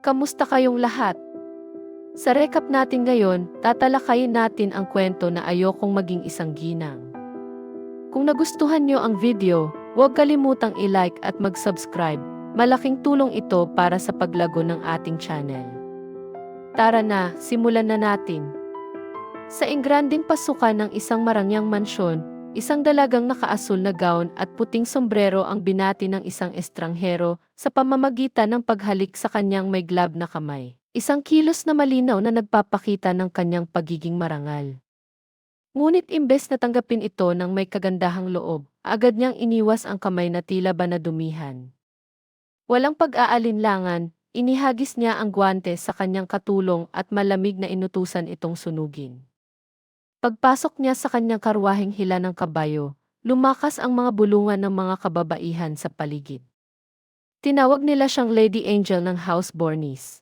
Kamusta kayong lahat? Sa recap natin ngayon, tatalakayin natin ang kwento na ayokong maging isang ginang. Kung nagustuhan nyo ang video, huwag kalimutang i-like at mag-subscribe. Malaking tulong ito para sa paglago ng ating channel. Tara na, simulan na natin. Sa ingranding pasukan ng isang marangyang mansyon, isang dalagang nakaasul na gown at puting sombrero ang binati ng isang estranghero sa pamamagitan ng paghalik sa kanyang may glove na kamay. Isang kilos na malinaw na nagpapakita ng kanyang pagiging marangal. Ngunit imbes na tanggapin ito ng may kagandahang loob, agad niyang iniwas ang kamay na tila ba nadumihan. Walang pag-aalinlangan, inihagis niya ang gwante sa kanyang katulong at malamig na inutusan itong sunugin. Pagpasok niya sa kanyang karwaheng hila ng kabayo, lumakas ang mga bulungan ng mga kababaihan sa paligid. Tinawag nila siyang Lady Angel ng House Bornis.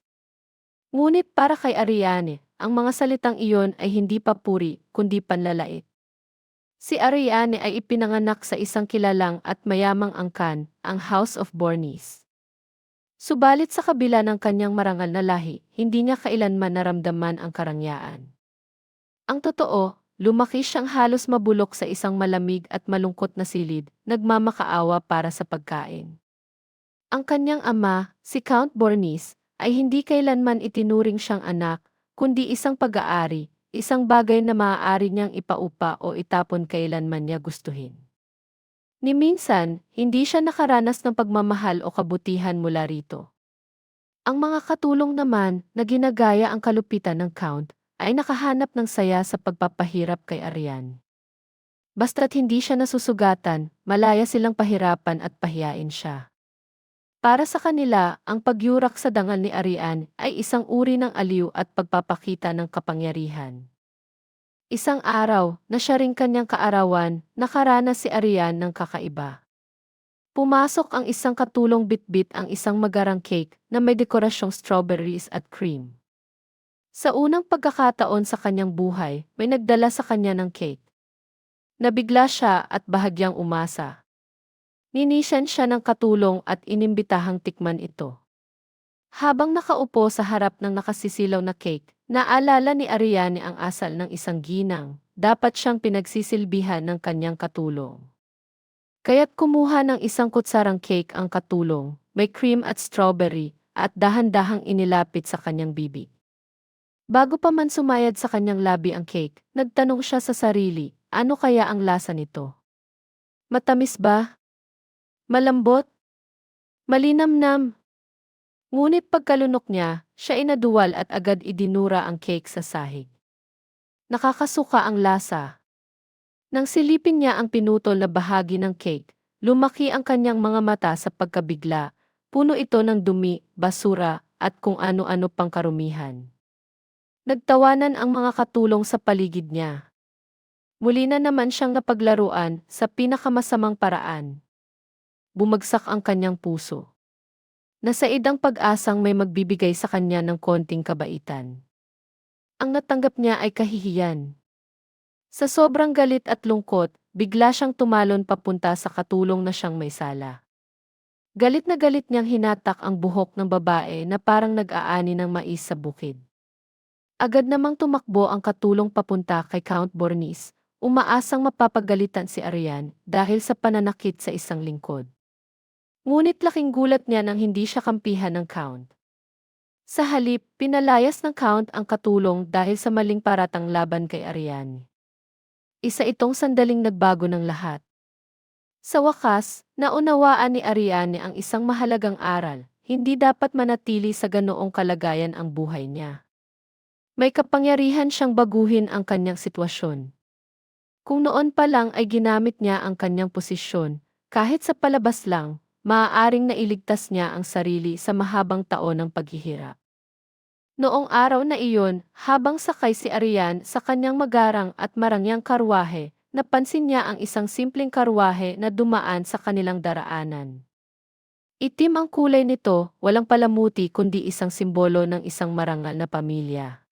Ngunit para kay Ariane, ang mga salitang iyon ay hindi papuri, kundi panlalait. Si Ariane ay ipinanganak sa isang kilalang at mayamang angkan, ang House of Bornis. Subalit sa kabila ng kanyang marangal na lahi, hindi niya kailanman naramdaman ang karangyaan. Ang totoo, lumaki siyang halos mabulok sa isang malamig at malungkot na silid, nagmamakaawa para sa pagkain. Ang kanyang ama, si Count Bornis, ay hindi kailanman itinuring siyang anak, kundi isang pag-aari, isang bagay na maaari niyang ipaupa o itapon kailanman niya gustuhin. Ni minsan, hindi siya nakaranas ng pagmamahal o kabutihan mula rito. Ang mga katulong naman na ginagaya ang kalupitan ng Count ay nakahanap ng saya sa pagpapahirap kay Arian. Basta't hindi siya nasusugatan, malaya silang pahirapan at pahiyain siya. Para sa kanila, ang pagyurak sa dangal ni Arian ay isang uri ng aliw at pagpapakita ng kapangyarihan. Isang araw, na siya ring kanyang kaarawan, nakaranas si Arian ng kakaiba. Pumasok ang isang katulong bitbit ang isang magarang cake na may dekorasyong strawberries at cream. Sa unang pagkakataon sa kanyang buhay, may nagdala sa kanya ng cake. Nabigla siya at bahagyang umasa. Ninisan siya ng katulong at inimbitahang tikman ito. Habang nakaupo sa harap ng nakasisilaw na cake, naalala ni Ariane ang asal ng isang ginang, dapat siyang pinagsisilbihan ng kanyang katulong. Kaya't kumuha ng isang kutsarang cake ang katulong, may cream at strawberry, at dahan-dahang inilapit sa kanyang bibig. Bago pa man sumayad sa kanyang labi ang cake, nagtanong siya sa sarili, ano kaya ang lasa nito? Matamis ba? Malambot? Malinamnam? Ngunit pagkalunok niya, siya inaduwal at agad idinura ang cake sa sahig. Nakakasuka ang lasa. Nang silipin niya ang pinutol na bahagi ng cake, lumaki ang kanyang mga mata sa pagkabigla, puno ito ng dumi, basura, at kung ano-ano pang karumihan. Nagtawanan ang mga katulong sa paligid niya. Muli na naman siyang napaglaruan sa pinakamasamang paraan. Bumagsak ang kanyang puso. Nasa idang pag-asang may magbibigay sa kanya ng konting kabaitan. Ang natanggap niya ay kahihiyan. Sa sobrang galit at lungkot, bigla siyang tumalon papunta sa katulong na siyang may sala. Galit na galit niyang hinatak ang buhok ng babae na parang nag-aani ng mais sa bukid. Agad namang tumakbo ang katulong papunta kay Count Bornis, umaasang mapapagalitan si Arian dahil sa pananakit sa isang lingkod. Ngunit laking gulat niya nang hindi siya kampihan ng Count. Sa halip, pinalayas ng Count ang katulong dahil sa maling paratang laban kay Ariane. Isa itong sandaling nagbago ng lahat. Sa wakas, naunawaan ni Ariane ang isang mahalagang aral, hindi dapat manatili sa ganoong kalagayan ang buhay niya. May kapangyarihan siyang baguhin ang kanyang sitwasyon. Kung noon pa lang ay ginamit niya ang kanyang posisyon, kahit sa palabas lang, maaaring nailigtas niya ang sarili sa mahabang taon ng paghihirap. Noong araw na iyon, habang sakay si Arian sa kanyang magarang at marangyang karwahe, napansin niya ang isang simpleng karwahe na dumaan sa kanilang daraanan. Itim ang kulay nito, walang palamuti kundi isang simbolo ng isang marangal na pamilya.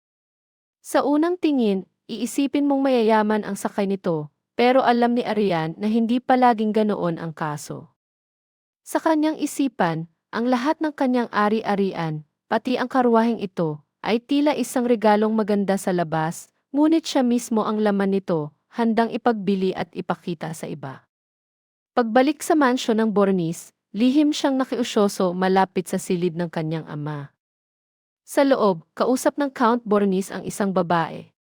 Sa unang tingin, iisipin mong mayayaman ang sakay nito, pero alam ni Arian na hindi palaging ganoon ang kaso. Sa kanyang isipan, ang lahat ng kanyang ari-arian, pati ang karwaheng ito, ay tila isang regalong maganda sa labas, ngunit siya mismo ang laman nito, handang ipagbili at ipakita sa iba. Pagbalik sa mansyon ng Bornis, lihim siyang nakiusyoso malapit sa silid ng kanyang ama. Sa loob, kausap ng Count Bornis ang isang babae.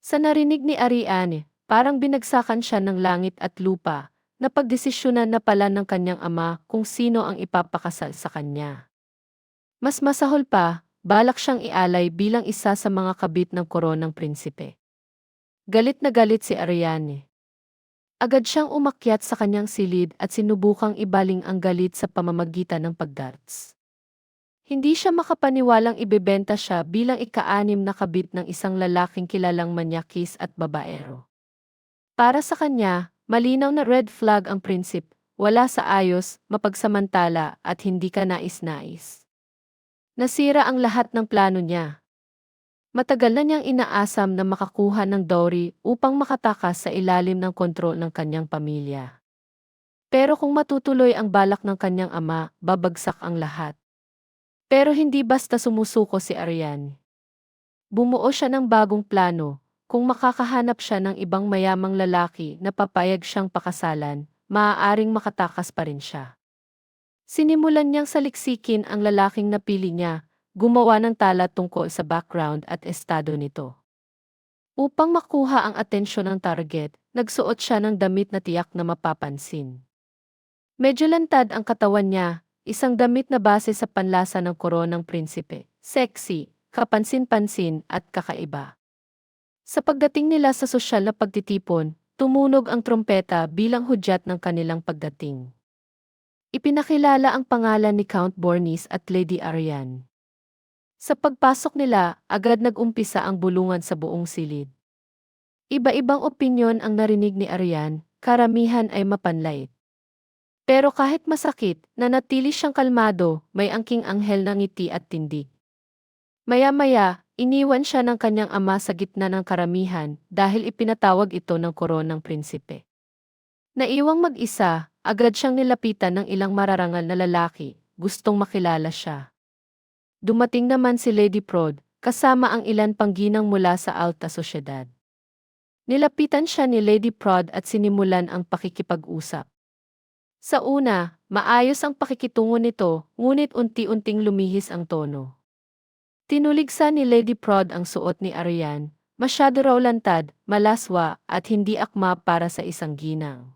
Sa narinig ni Ariane, parang binagsakan siya ng langit at lupa, na pagdesisyonan na pala ng kanyang ama kung sino ang ipapakasal sa kanya. Mas masahol pa, balak siyang ialay bilang isa sa mga kabit ng koronang prinsipe. Galit na galit si Ariane. Agad siyang umakyat sa kanyang silid at sinubukang ibaling ang galit sa pamamagitan ng pagdarts. Hindi siya makapaniwalang ibebenta siya bilang ikaanim na kabit ng isang lalaking kilalang manyakis at babaero. Para sa kanya, malinaw na red flag ang prinsip, wala sa ayos, mapagsamantala at hindi ka nais-nais. Nasira ang lahat ng plano niya. Matagal na niyang inaasam na makakuha ng dowry upang makatakas sa ilalim ng kontrol ng kanyang pamilya. Pero kung matutuloy ang balak ng kanyang ama, babagsak ang lahat. Pero hindi basta sumusuko si Ariane. Bumuo siya ng bagong plano, kung makakahanap siya ng ibang mayamang lalaki na papayag siyang pakasalan, maaaring makatakas pa rin siya. Sinimulan niyang saliksikin ang lalaking napili niya, gumawa ng tala tungkol sa background at estado nito. Upang makuha ang atensyon ng target, nagsuot siya ng damit na tiyak na mapapansin. Medyo lantad ang katawan niya, isang damit na base sa panlasa ng koronang prinsipe, sexy, kapansin-pansin at kakaiba. Sa pagdating nila sa sosyal na pagtitipon, tumunog ang trompeta bilang hudyat ng kanilang pagdating. Ipinakilala ang pangalan ni Count Bornis at Lady Ariane. Sa pagpasok nila, agad nag-umpisa ang bulungan sa buong silid. Iba-ibang opinyon ang narinig ni Arian, karamihan ay mapanlait. Pero kahit masakit, nanatili siyang kalmado, may angking anghel ng ngiti at tindig. Maya-maya, iniwan siya ng kanyang ama sa gitna ng karamihan dahil ipinatawag ito ng koronang prinsipe. Naiwang mag-isa, agad siyang nilapitan ng ilang mararangal na lalaki, gustong makilala siya. Dumating naman si Lady Prod, kasama ang ilan pang ginang mula sa alta sosyedad. Nilapitan siya ni Lady Prod at sinimulan ang pakikipag-usap. Sa una, maayos ang pakikitungo nito, ngunit unti-unting lumihis ang tono. Tinuligsa ni Lady Prod ang suot ni Ariane, masyado raw lantad, malaswa, at hindi akma para sa isang ginang.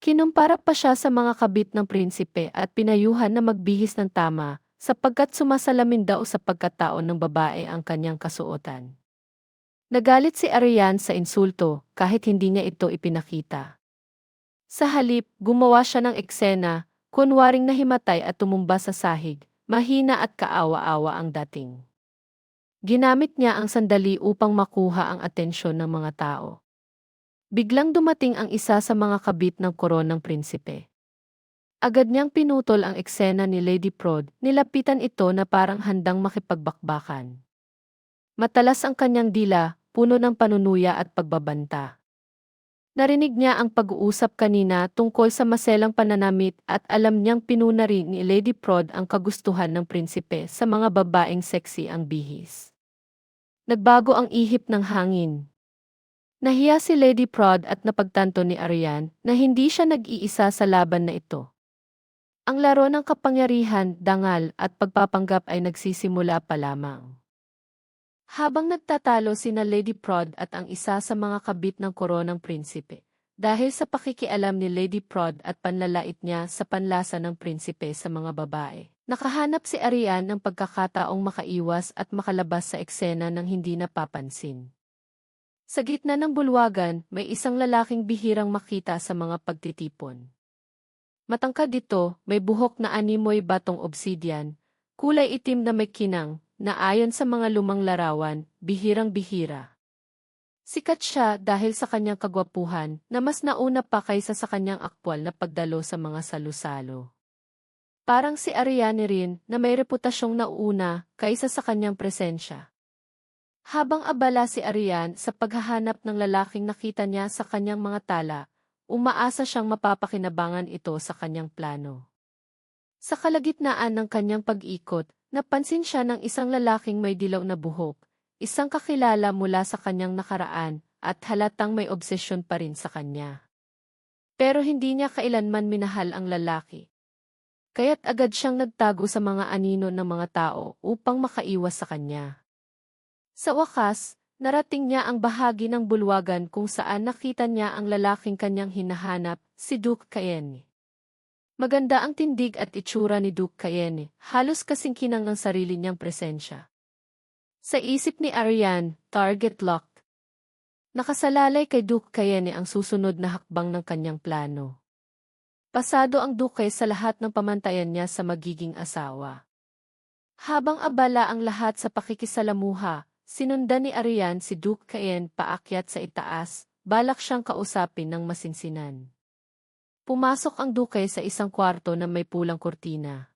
Kinumpara pa siya sa mga kabit ng prinsipe at pinayuhan na magbihis ng tama, sapagkat sumasalamin daw sa pagkataon ng babae ang kanyang kasuotan. Nagalit si Ariane sa insulto kahit hindi niya ito ipinakita. Sa halip, gumawa siya ng eksena, kunwaring nahimatay at tumumba sa sahig, mahina at kaawa-awa ang dating. Ginamit niya ang sandali upang makuha ang atensyon ng mga tao. Biglang dumating ang isa sa mga kabit ng koronang prinsipe. Agad niyang pinutol ang eksena ni Lady Prod, nilapitan ito na parang handang makipagbakbakan. Matalas ang kanyang dila, puno ng panunuya at pagbabanta. Narinig niya ang pag-uusap kanina tungkol sa maselang pananamit at alam niyang pinuna rin ni Lady Prod ang kagustuhan ng prinsipe sa mga babaeng sexy ang bihis. Nagbago ang ihip ng hangin. Nahiya si Lady Prod at napagtanto ni Ariane na hindi siya nag-iisa sa laban na ito. Ang laro ng kapangyarihan, dangal at pagpapanggap ay nagsisimula pa lamang. Habang nagtatalo sina Lady Prod at ang isa sa mga kabit ng koronang prinsipe, dahil sa pakikialam ni Lady Prod at panlalait niya sa panlasa ng prinsipe sa mga babae, nakahanap si Arian ng pagkakataong makaiwas at makalabas sa eksena ng hindi napapansin. Sa gitna ng bulwagan, may isang lalaking bihirang makita sa mga pagtitipon. Matangkad dito, may buhok na animoy batong obsidian, kulay itim na may kinang, na ayon sa mga lumang larawan, bihirang-bihira. Sikat siya dahil sa kanyang kagwapuhan na mas nauna pa kaysa sa kanyang aktwal na pagdalo sa mga salusalo. Parang si Ariane rin na may reputasyong nauna kaysa sa kanyang presensya. Habang abala si Ariane sa paghahanap ng lalaking nakita niya sa kanyang mga tala, Umaasa siyang mapapakinabangan ito sa kanyang plano. Sa kalagitnaan ng kanyang pag-ikot, napansin siya ng isang lalaking may dilaw na buhok, isang kakilala mula sa kanyang nakaraan, at halatang may obsesyon pa rin sa kanya. Pero hindi niya kailanman minahal ang lalaki. Kaya't agad siyang nagtago sa mga anino ng mga tao upang makaiwas sa kanya. Sa wakas, narating niya ang bahagi ng bulwagan kung saan nakita niya ang lalaking kanyang hinahanap, si Duke Cayenne. Maganda ang tindig at itsura ni Duke Cayenne, halos kasing kinang ng sarili niyang presensya. Sa isip ni Ariane, target locked. Nakasalalay kay Duke Cayenne ang susunod na hakbang ng kanyang plano. Pasado ang Duke sa lahat ng pamantayan niya sa magiging asawa. Habang abala ang lahat sa pakikisalamuha, sinundan ni Ariane si Duke Cayenne paakyat sa itaas, balak siyang kausapin ng masinsinan. Pumasok ang Duke sa isang kwarto na may pulang kurtina.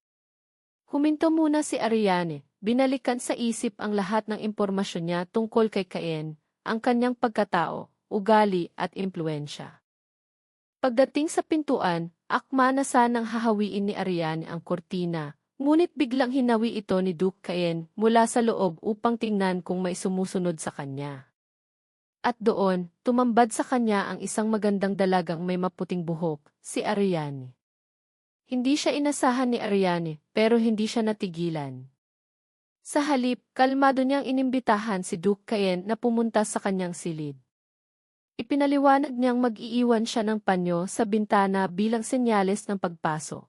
Huminto muna si Ariane, binalikan sa isip ang lahat ng impormasyon niya tungkol kay Cayenne, ang kanyang pagkatao, ugali at impluensya. Pagdating sa pintuan, akma na sanang hahawiin ni Ariane ang kortina, ngunit biglang hinawi ito ni Duke Cayenne mula sa loob upang tingnan kung may sumusunod sa kanya. At doon, tumambad sa kanya ang isang magandang dalagang may maputing buhok, si Ariane. Hindi siya inasahan ni Ariane, pero hindi siya natigilan. Sa halip, kalmado niyang inimbitahan si Duke Cayenne na pumunta sa kanyang silid. Ipinaliwanag niyang mag-iiwan siya ng panyo sa bintana bilang senyales ng pagpaso.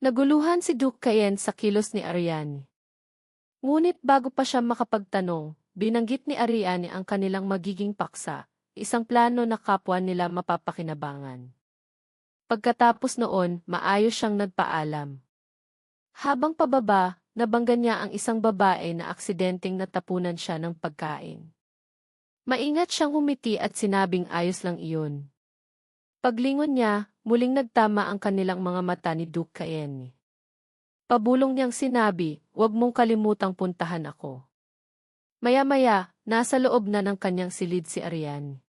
Naguluhan si Duke Cayenne sa kilos ni Ariane. Ngunit bago pa siya makapagtanong, binanggit ni Ariane ang kanilang magiging paksa, isang plano na kapwa nila mapapakinabangan. Pagkatapos noon, maayos siyang nagpaalam. Habang pababa, nabangga niya ang isang babae na aksidenteng natapunan siya ng pagkain. Maingat siyang humiti at sinabing ayos lang iyon. Paglingon niya, muling nagtama ang kanilang mga mata ni Duke Cayenne. Pabulong niyang sinabi, huwag mong kalimutang puntahan ako. Maya-maya, nasa loob na ng kanyang silid si Ariane.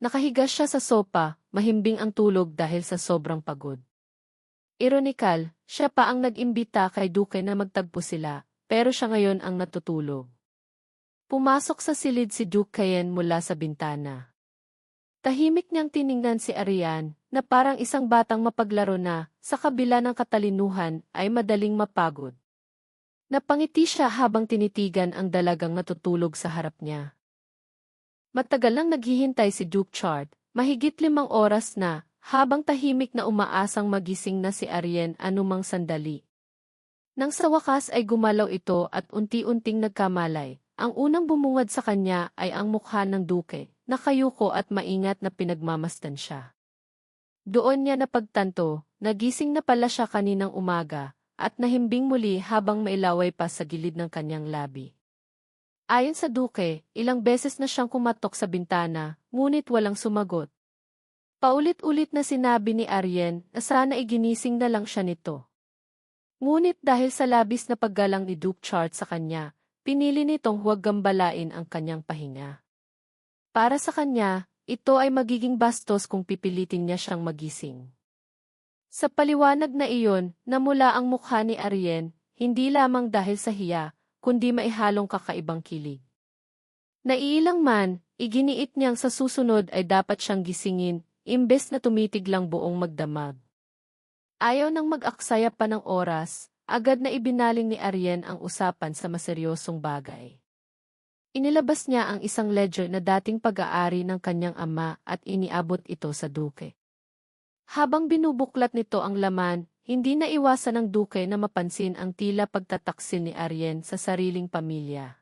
Nakahiga siya sa sopa, mahimbing ang tulog dahil sa sobrang pagod. Ironikal, siya pa ang nag-imbita kay Duke na magtagpo sila, pero siya ngayon ang natutulog. Pumasok sa silid si Duke Cayenne mula sa bintana. Tahimik niyang tiningnan si Ariane, na parang isang batang mapaglaro na, sa kabila ng katalinuhan, ay madaling mapagod. Napangiti siya habang tinitigan ang dalagang natutulog sa harap niya. Matagal lang naghihintay si Duke Chart, mahigit limang oras na, habang tahimik na umaasang magising na si Ariane anumang sandali. Nang sa wakas ay gumalaw ito at unti-unting nagkamalay, ang unang bumungad sa kanya ay ang mukha ng duke, nakayuko at maingat na pinagmamastan siya. Doon niya napagtanto, nagising na pala siya kaninang umaga, at nahimbing muli habang mailaway pa sa gilid ng kanyang labi. Ayon sa duke, ilang beses na siyang kumatok sa bintana, ngunit walang sumagot. Paulit-ulit na sinabi ni Aryen na sana iginising na lang siya nito. Ngunit dahil sa labis na paggalang ni Duke Chart sa kanya, Pinili nitong huwag gambalain ang kanyang pahinga. Para sa kanya, ito ay magiging bastos kung pipilitin niya siyang magising. Sa paliwanag na iyon, namula ang mukha ni Arien, hindi lamang dahil sa hiya, kundi maihalong kakaibang kilig. Naiilang man, iginiit niyang sa susunod ay dapat siyang gisingin, imbes na tumitig lang buong magdamag. Ayaw nang mag-aksaya pa ng oras, Agad na ibinaling ni Aryen ang usapan sa maseryosong bagay. Inilabas niya ang isang ledger na dating pag-aari ng kanyang ama at iniabot ito sa duke. Habang binubuklat nito ang laman, hindi na iwasan ng duke na mapansin ang tila pagtataksil ni Aryen sa sariling pamilya.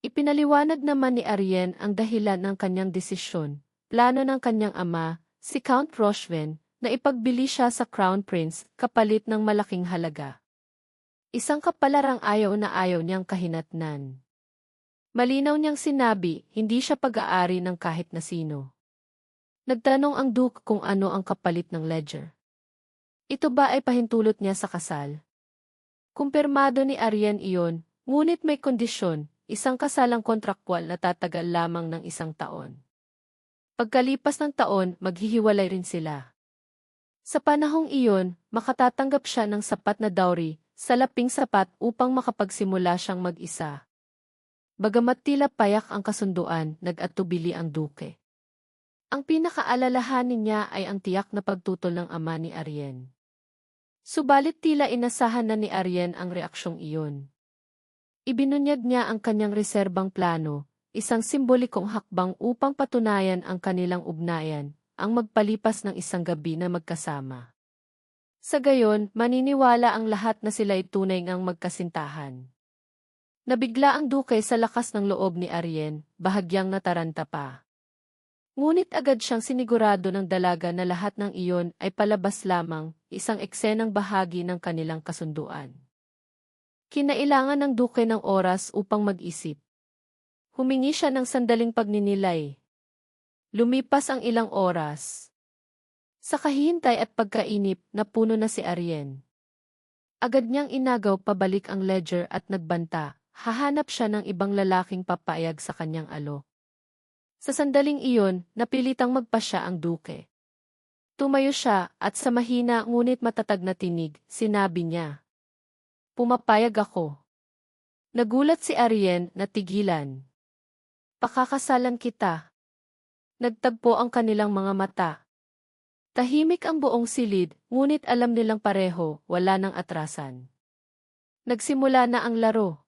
Ipinaliwanag naman ni Aryen ang dahilan ng kanyang desisyon, plano ng kanyang ama, si Count Rochven, na ipagbili siya sa Crown Prince kapalit ng malaking halaga. Isang kapalarang ayaw na ayaw niyang kahinatnan. Malinaw niyang sinabi, hindi siya pag-aari ng kahit na sino. Nagtanong ang Duke kung ano ang kapalit ng ledger. Ito ba ay pahintulot niya sa kasal? Kumpirmado ni Arian iyon, ngunit may kondisyon, isang kasalang kontrakwal na tatagal lamang ng isang taon. Pagkalipas ng taon, maghihiwalay rin sila. Sa panahong iyon, makatatanggap siya ng sapat na dowry, salaping sapat upang makapagsimula siyang mag-isa. Bagamat tila payak ang kasunduan, nag-atubili ang duke. Ang pinakaalalahanin niya ay ang tiyak na pagtutol ng ama ni Aryen. Subalit tila inasahan na ni Aryen ang reaksyong iyon. Ibinunyag niya ang kanyang reserbang plano, isang simbolikong hakbang upang patunayan ang kanilang ugnayan, ang magpalipas ng isang gabi na magkasama. Sa gayon, maniniwala ang lahat na sila'y tunay ngang magkasintahan. Nabigla ang duke sa lakas ng loob ni Aryen, bahagyang nataranta pa. Ngunit agad siyang sinigurado ng dalaga na lahat ng iyon ay palabas lamang, isang eksenang bahagi ng kanilang kasunduan. Kinailangan ng duke ng oras upang mag-isip. Humingi siya ng sandaling pagninilay. Lumipas ang ilang oras. Sa kahihintay at pagkainip, napuno na si Aryen. Agad niyang inagaw pabalik ang ledger at nagbanta, hahanap siya ng ibang lalaking papayag sa kanyang alo. Sa sandaling iyon, napilitang magpasya ang duke. Tumayo siya at sa mahina ngunit matatag na tinig, sinabi niya. Pumapayag ako. Nagulat si Aryen na tigilan. Pakakasalan kita. Nagtagpo ang kanilang mga mata. Tahimik ang buong silid, ngunit alam nilang pareho, wala nang atrasan. Nagsimula na ang laro.